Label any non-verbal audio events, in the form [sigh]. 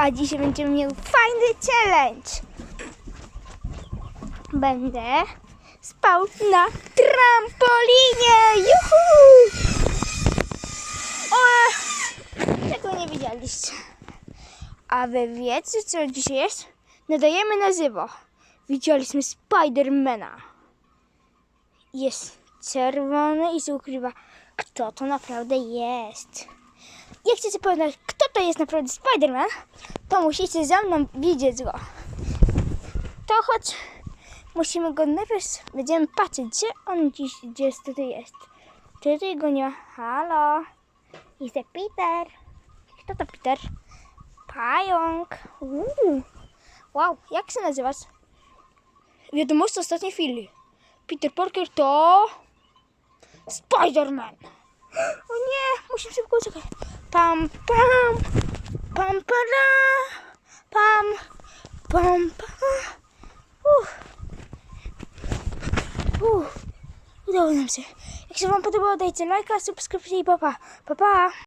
A dzisiaj będziemy mieli fajny challenge. Będę spał na trampolinie. Juhu! O, tego nie widzieliście. A wy wiecie, co dzisiaj jest? Nadajemy na żywo. Widzieliśmy Spidermana. Jest czerwony i się ukrywa, kto to naprawdę jest. Jak chcecie poznać, kto to jest naprawdę Spiderman, to musicie ze mną widzieć go. To choć musimy go najpierw, będziemy patrzeć, gdzie on dziś, gdzie tutaj jest. Tutaj go nie ma. Halo, jestem Peter. Kto to Peter? Pająk. Uuu. Wow, jak się nazywasz? Wiadomość ostatniej chwili. Peter Parker to... Spider-Man. [gasps] O nie, musimy szybko uciekać. Pam, pam, pam, para, pam, pam, pam. Uff. Uff. Udało nam się. Jak się Wam podobało, dajcie lajka, subskrypcję i papa. Pa, pa.